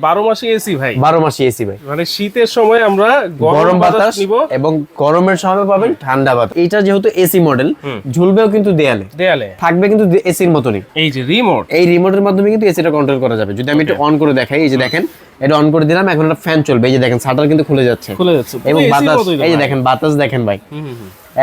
বারো মাসে এসি ভাই। বারো মাসে এসি ভাই। মানে শীতের সময় আমরা গরম বাতাস নিব। এবং গরমের সময় পাবেন ঠান্ডা বাতাস। এটা যেহেতু এসি মডেল ঝুলবেও কিন্তু দেয়ালে। দেয়ালে। থাকবে কিন্তু এসির মতনই। এই যে রিমোট এই রিমোটের মাধ্যমে কিন্তু এসিটা কন্ট্রোল করা যাবে। যদি আমি একটু অন করে দেখাই এই যে দেখেন এটা অন করে দিলাম এখন একটা ফ্যান চলবে। এই যে দেখেন শাটার কিন্তু খুলে যাচ্ছে। খুলে যাচ্ছে। এবং বাতাস এই যে দেখেন বাতাস দেখেন ভাই।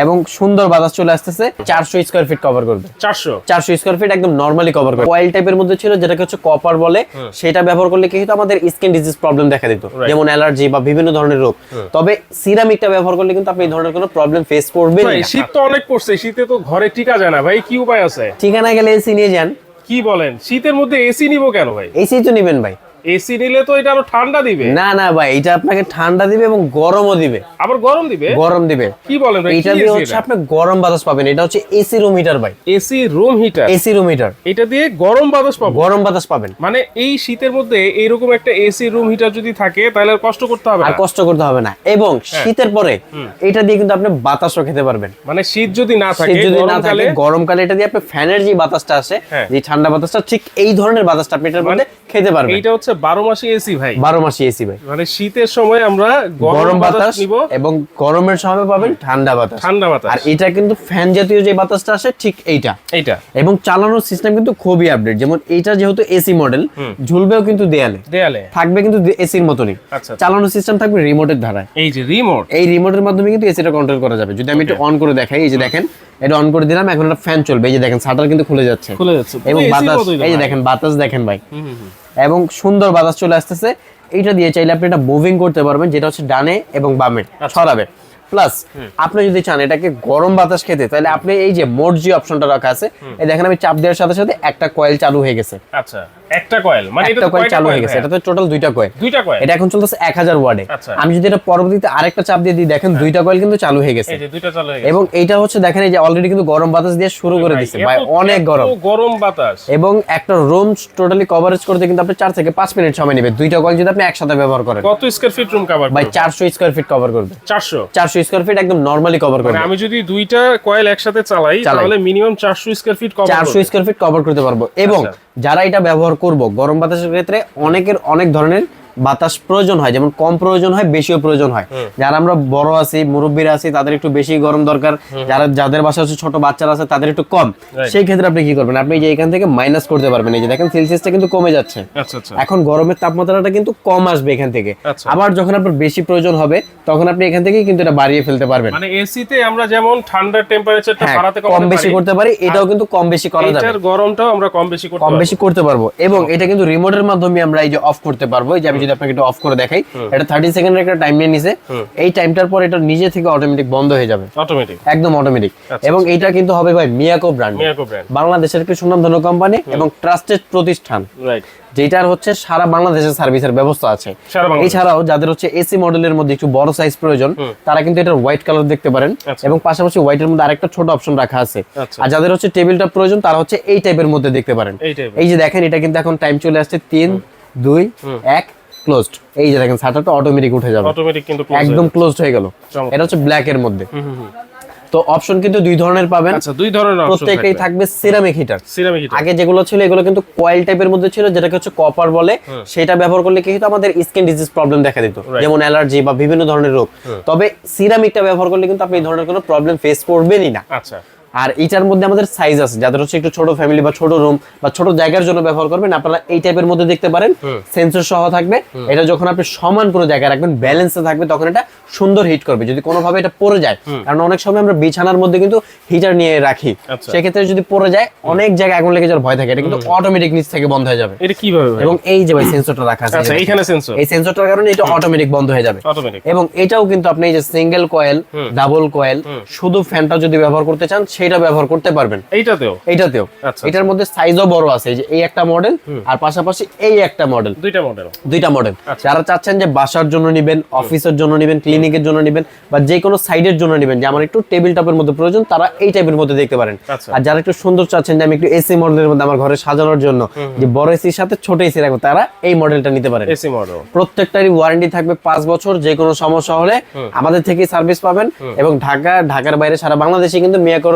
এবং সুন্দর বাতাস চলে আসতেছে চারশো স্কোয়ার ফিট কভার করবে। চারশো? চারশো স্কোয়ার ফিট একদম নর্মালি কভার করে কয়েল টাইপের মধ্যে ছিল যেটাকে হচ্ছে কপার বলে সেটা ব্যবহার করলে কি হতো? আমাদের স্কিন ডিজিজ প্রবলেম দেখা দিত। যেমন অ্যালার্জি বা বিভিন্ন ধরনের রোগ। তবে সিরামিকটা ব্যবহার করলে কিন্তু আপনি এই ধরনের কোনো প্রবলেম ফেস করবেন শীত তো অনেক পড়ছে শীতে তো ঘরে টিকা যায় না। ভাই কি উপায় আছে? ঠিকানা গেলে এসি নিয়ে যান। কি বলেন? শীতের মধ্যে এসি নিব কেন ভাই? এসি তো নিবেন ভাই। এসি নিলে তো এটা আরও ঠান্ডা দিবে। না না ভাই এটা আপনাকে ঠান্ডা দিবে এবং গরমও দিবে। আবার গরম দিবে? গরম দিবে। কি বলেন ভাই এটা দিয়ে হচ্ছে আপনি গরম বাতাস পাবেন এটা হচ্ছে এসি রুম হিটার ভাই। AC room heater AC room heater এটা দিয়ে গরম বাতাস পাবো গরম বাতাস পাবেন। মানে এই শীতের মধ্যে এইরকম একটা এসি রুম হিটার যদি থাকে তাহলে আর কষ্ট করতে হবে আর না? কষ্ট করতে হবে না। এবং হ্যাঁ। শীতের পরে এটা দিয়ে কিন্তু আপনি বাতাসও খেতে পারবেন। মানে শীত যদি না শীত থাকে যদি না গরমকালে থাকে গরমকালে এটা দিয়ে আপনি ফ্যানের যে বাতাসটা আসে হ্যাঁ। যে ঠান্ডা বাতাসটা ঠিক এই ধরনের বাতাসটা আপনি এটার মধ্যে খেতে পারবেন। এটা হচ্ছে বারো মাসে এসি ভাই। বারো মাসে এসি ভাই। মানে শীতের সময় আমরা গরম বাতাস নিব। এবং গরমের সময় পাবেন ঠান্ডা বাতাস। ঠান্ডা বাতাস। আর এটা কিন্তু ফ্যান জাতীয় যে বাতাসটা আসে ঠিক এইটা। এইটা। এবং চালানোর সিস্টেম কিন্তু খুবই আপডেট যেমন এইটা যেহেতু এসি মডেল ঝুলবেও কিন্তু দেয়ালে। দেয়ালে। থাকবে কিন্তু এসির মতনই। আচ্ছা। চালানোর সিস্টেম থাকবে রিমোটের ধারায়। এই যে রিমোট এই রিমোটের মাধ্যমে কিন্তু এসিটা কন্ট্রোল করা যাবে। যদি আমি একটু অন করে দেখাই এই যে দেখেন এটা অন করে দিলাম এখন একটা ফ্যান চলবে। এই যে দেখেন শাটার কিন্তু খুলে যাচ্ছে। খুলে যাচ্ছে। এবং বাতাস এই যে দেখেন বাতাস দেখেন ভাই। হুম, হুম, হুম। এবং সুন্দর বাতাস চলে আসতেছে এইটা দিয়ে চাইলে আপনি এটা মুভিং করতে পারবেন যেটা হচ্ছে ডানে এবং বামে আচ্ছা। প্লাস আপনি যদি চান এটাকে গরম বাতাস খেতে তাহলে আপনি এই যে যে অপশনটা রাখা আছে এই দেখেন আমি চাপ দেওয়ার সাথে সাথে একটা কয়েল চালু হয়ে গেছে। আচ্ছা একটা কয়েল মানে এটা কয়েল চালু হয়ে গেছে এটা তো টোটাল দুইটা কয়েল দুইটা কয়েল এটা এখন চলতেছে এক হাজার ওয়ার্ডে। আচ্ছা। আমি যদি এটা পরবর্তীতে আরেকটা চাপ দিয়ে দিই দেখেন দুইটা কয়েল কিন্তু চালু হয়ে গেছে। এই যে দুইটা চালু হয়ে গেছে। এবং এইটা হচ্ছে দেখেন এই যে অলরেডি কিন্তু গরম বাতাস দিয়ে শুরু করে দিচ্ছে ভাই অনেক গরম। গরম বাতাস। এবং একটা রুম টোটালি কভারেজ করতে কিন্তু আপনি চার থেকে পাঁচ মিনিট সময় নেবে। দুইটা কয়েল যদি আপনি একসাথে ব্যবহার করেন। কত স্কয়ার ফিট রুম কভার ভাই চারশো স্কোয়ার ফিট কভার করবে। চারশো চারশো স্কোয়ার ফিট একদম নর্মালি কভার মানে করবে আমি যদি দুইটা কয়েল একসাথে চালাই। তাহলে মিনিমাম চারশো স্কয়ার ফিট কভার চারশো স্কোয়ার ফিট কভার করতে পারব এবং আচ্ছা। যারা এটা ব্যবহার করব গরম বাতাসের ক্ষেত্রে অনেকের অনেক ধরনের বাতাস প্রয়োজন হয় যেমন কম প্রয়োজন হয় বেশিও প্রয়োজন হয়। যারা আমরা বড় আছি মুরব্বীরা আছি তাদের একটু বেশি গরম দরকার। যারা যাদের বাসা হচ্ছে ছোট বাচ্চারা আছে তাদের একটু কম। সেই ক্ষেত্রে আপনি কি করবেন? আপনি যে এখান থেকে মাইনাস করতে পারবেন। এই যে দেখেন সেলসিয়াসটা কিন্তু কমে যাচ্ছে। আচ্ছা আচ্ছা। এখন গরমের তাপমাত্রাটা কিন্তু কম আসবে এখান থেকে। আচ্ছা। আবার যখন আপনার বেশি প্রয়োজন হবে তখন আপনি এখান থেকেই কিন্তু এটা বাড়িয়ে ফেলতে পারবেন। মানে এসিতে আমরা যেমন ঠান্ডার টেম্পারেচারটা হ্যাঁ, বাড়াতে কম বেশি করতে পারি এটাও কিন্তু কম বেশি করা যাবে। এটার গরমটাও আমরা কম বেশি করতে কম পারব। বেশি করতে পারব। এবং এটা কিন্তু রিমোটের মাধ্যমে আমরা এই যে অফ করতে পারব এই যে আমি যদি আপনাকে একটু অফ করে দেখাই এটা থার্টি সেকেন্ডের একটা টাইম নিয়ে নিছে। এই টাইমটার পর এটা নিজে থেকে অটোমেটিক বন্ধ হয়ে যাবে। অটোমেটিক একদম অটোমেটিক এবং এটা কিন্তু হবে ভাই মিয়াকো ব্র্যান্ড মিয়াকো ব্র্যান্ড বাংলাদেশের একটি সুনামধন্য কোম্পানি এবং ট্রাস্টেড প্রতিষ্ঠান। রাইট যেটার হচ্ছে সারা সার্ভিসের ব্যবস্থা আছে। এছাড়াও যাদের হচ্ছে এসি মডেলের মধ্যে একটু বড় সাইজ প্রয়োজন তারা কিন্তু এটা হোয়াইট কালার দেখতে পারেন। আচ্ছা। এবং পাশাপাশি হোয়াইটের মধ্যে আরেকটা ছোট অপশন রাখা আছে। আচ্ছা। আর যাদের হচ্ছে টেবিলটা প্রয়োজন তারা হচ্ছে এই টাইপের মধ্যে দেখতে পারেন। এই যে দেখেন এটা কিন্তু এখন টাইম চলে আসছে তিন দুই এক। ক্লোজড এই যে দেখেন শাটারটা অটোমেটিক উঠে যাবে। অটোমেটিক কিন্তু একদম ক্লোজড হয়ে গেল। এটা হচ্ছে ব্ল্যাক এর মধ্যে। তো অপশন কিন্তু দুই ধরনের পাবেন। আচ্ছা দুই ধরনের অপশন প্রত্যেকটাই থাকবে। সিরামিক হিটার সিরামিক হিটার আগে যেগুলো ছিল এগুলো কিন্তু কয়েল টাইপের মধ্যে ছিল যেটাকে হচ্ছে কপার বলে। সেটা ব্যবহার করলে কি হতো? আমাদের স্কিন ডিজিজ প্রবলেম দেখা দিত। যেমন অ্যালার্জি বা বিভিন্ন ধরনের রোগ। তবে সিরামিকটা ব্যবহার করলে কিন্তু আপনি এই ধরনের কোনো প্রবলেম ফেস করবেনই না। আচ্ছা। আর এইটার মধ্যে আমাদের সাইজ আছে। যাদের হচ্ছে একটু ছোট ফ্যামিলি বা ছোট রুম বা ছোট জায়গার জন্য ব্যবহার করবেন আপনারা এই টাইপের মধ্যে দেখতে পারেন। সেন্সর সহ থাকবে। এটা যখন আপনি সমান কোনো জায়গায় রাখবেন ব্যালেন্সে থাকবে তখন এটা সুন্দর হিট করবে। যদি কোনোভাবে এটা পড়ে যায় কারণ অনেক সময় আমরা বিছানার মধ্যে কিন্তু হিটার নিয়ে রাখি। আচ্ছা। সেক্ষেত্রে যদি পড়ে যায় অনেক জায়গায় আগুন লেগে যাওয়ার ভয় থাকে। এটা কিন্তু অটোমেটিক নিচ থেকে বন্ধ হয়ে যাবে। এটা কীভাবে এবং এই যে ভাই সেন্সরটা রাখা আছে আচ্ছা এইখানে সেন্সর এই সেন্সরটার কারণে এটা অটোমেটিক বন্ধ হয়ে যাবে। অটোমেটিক এবং এটাও কিন্তু আপনি এই যে সিঙ্গেল কয়েল ডাবল কয়েল শুধু ফ্যানটা যদি ব্যবহার করতে চান সেটা ব্যবহার করতে পারবেন। এইটাতেও? এইটাতেও। আচ্ছা। এটার মধ্যে সাইজও বড় আছে এই যে এই একটা মডেল আর পাশাপাশি এই একটা মডেল দুইটা মডেল দুইটা মডেল আচ্ছা। যারা চাচ্ছেন যে বাসার জন্য নেবেন অফিসের জন্য নেবেন ক্লিনিকের জন্য নেবেন বা যে কোনো সাইডের জন্য নেবেন যে আমার একটু টেবিল টপের মধ্যে প্রয়োজন তারা এই টাইপের মধ্যে দেখতে পারেন। আচ্ছা। আর যারা একটু সুন্দর চাচ্ছেন যে আমি একটু এসি মডেলের মধ্যে আমার ঘরে সাজানোর জন্য যে বড় এসির সাথে ছোট এসি রাখব তারা এই মডেলটা নিতে পারেন। এসি মডেল প্রত্যেকটারই ওয়ারেন্টি থাকবে পাঁচ বছর যে কোনো সমস্যা হলে আমাদের থেকে সার্ভিস পাবেন এবং ঢাকা ঢাকার বাইরে সারা বাংলাদেশে কিন্তু মিয়াকোর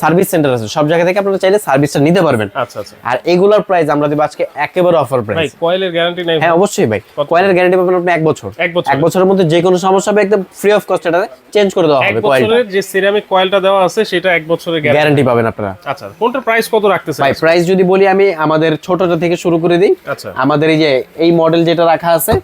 সার্ভিস সেন্টার আছে সব জায়গা থেকে আপনারা চাইলে সার্ভিসটা নিতে পারবেন। আচ্ছা আচ্ছা। আর এগুলোর প্রাইস আমরা দেবো আজকে একেবারে অফার প্রাইস ভাই কয়েলের গ্যারান্টি নাই। হ্যাঁ অবশ্যই ভাই? কয়েলের গ্যারান্টি পাবেন আপনি এক বছর। এক বছর। এক বছরের মধ্যে যে কোনো সমস্যা হবে একদম ফ্রি অফ কস্ট এটা চেঞ্জ করে দেওয়া হবে কয়েলটা। বছরের যে সিরামিক কয়েলটা দেওয়া আছে সেটা এক বছরের গ্যারান্টি পাবেন আপনারা। আচ্ছা কোনটার প্রাইস কত রাখতেছে ভাই প্রাইস যদি বলি আমি আমাদের ছোটটা থেকে শুরু করে দিই। আচ্ছা। আমাদের এই যে এই মডেল যেটা রাখা আছে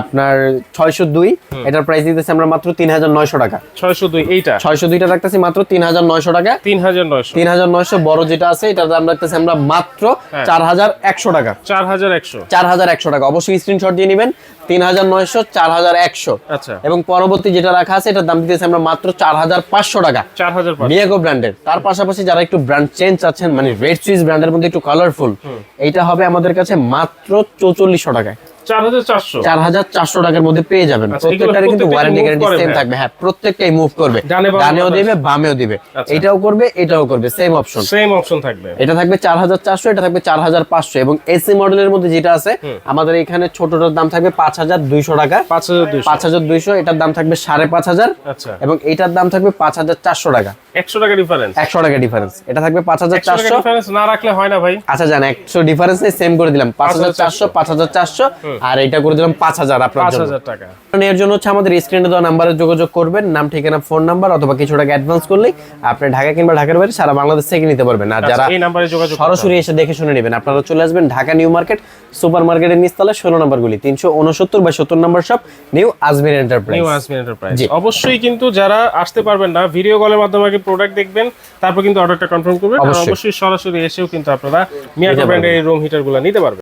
আপনার ছয়শো দুই এটার প্রাইস দিতেছি আমরা মাত্র তিন হাজার নয়শো টাকা। ছয়শো দুই এইটা? ছয়শো দুইটা রাখতেছি মাত্র তিন হাজার নয়শো টাকা। তিন হাজার নয়শো। তিন হাজার নয়শো বড় যেটা আছে এটার দাম রাখতেছি আমরা মাত্র হ্যাঁ। চার হাজার একশো টাকা। চার হাজার একশো। চার হাজার একশো টাকা। অবশ্যই স্ক্রিনশট দিয়ে নেবেন। তিন হাজার নয়শো চার হাজার একশো। আচ্ছা। এবং পরবর্তী যেটা রাখা আছে এটার দাম দিতেছি আমরা মাত্র চার হাজার পাঁচশো টাকা। চার হাজার পাঁচ ব্র্যান্ডের তার পাশাপাশি যারা একটু ব্র্যান্ড চেঞ্জ চাচ্ছেন মানে রেড সুইস ব্র্যান্ডের মধ্যে একটু কালারফুল এইটা হবে আমাদের কাছে মাত্র চৌচল্লিশশো টাকায়। চার হাজার চারশো। চার হাজার চারশো টাকার মধ্যে পেয়ে যাবেন। আচ্ছা, প্রত্যেকটার কিন্তু ওয়ারেন্টি গ্যারান্টি সেম। থাকবে। হ্যাঁ প্রত্যেকটাই মুভ করবে। ডানেও দিবে বামেও দিবে। আচ্ছা। এটাও করবে এটাও করবে সেম অপশন সেম অপশন থাকবে। এটা থাকবে চার হাজার চারশো এটা থাকবে এবং এসি মডেলের মধ্যে যেটা আছে আমাদের এখানে ছোটটার দাম থাকবে পাঁচ হাজার দুইশো টাকা। পাঁচ হাজার দুইশো। পাঁচ হাজার দুইশো এটার দাম থাকবে সাড়ে পাঁচ হাজার আচ্ছা। এবং এটার দাম থাকবে পাঁচ হাজার চারশো টাকা। একশো টাকা ডিফারেন্স একশো টাকা ডিফারেন্স এটা থাকবে পাঁচ হাজার একশো টাকা চারশো। ডিফারেন্স না রাখলে হয় না ভাই। আচ্ছা জান একশো ডিফারেন্স নেই সেম করে দিলাম। পাঁচ হাজার চারশো পাঁচ হাজার চারশো। আর এটা করে দিলাম পাঁচ হাজার আপনার জন্য। টাকা। এর জন্য হচ্ছে আমাদের স্ক্রিনে দেওয়া নাম্বারে যোগাযোগ করবেন। নাম ঠিকানা ফোন নাম্বার অথবা কিছু টাকা অ্যাডভান্স করলেই আপনি ঢাকা কিংবা ঢাকার বাইরে সারা বাংলাদেশ থেকে নিতে পারবেন। আর যারা আচ্ছা, এই নাম্বারে যোগাযোগ সরাসরি এসে দেখে শুনে নেবেন। আপনারা চলে আসবেন ঢাকা নিউ মার্কেট সুপার মার্কেটের নিচতলা ষোলো নম্বর গুলি তিনশো উনসত্তর বা সত্তর নম্বর সব নিউ আজমির এন্টারপ্রাইজ নিউ আসমিন এন্টারপ্রাইজ অবশ্যই কিন্তু যারা আসতে পারবেন না ভিডিও কলের মাধ্যমে প্রোডাক্ট দেখবেন তারপর কিন্তু অর্ডারটা কনফার্ম করবেন। অবশ্যই। সরাসরি এসেও কিন্তু আপনারা মিয়াকো ব্র্যান্ডের এই রুম হিটারগুলো নিতে পারবেন।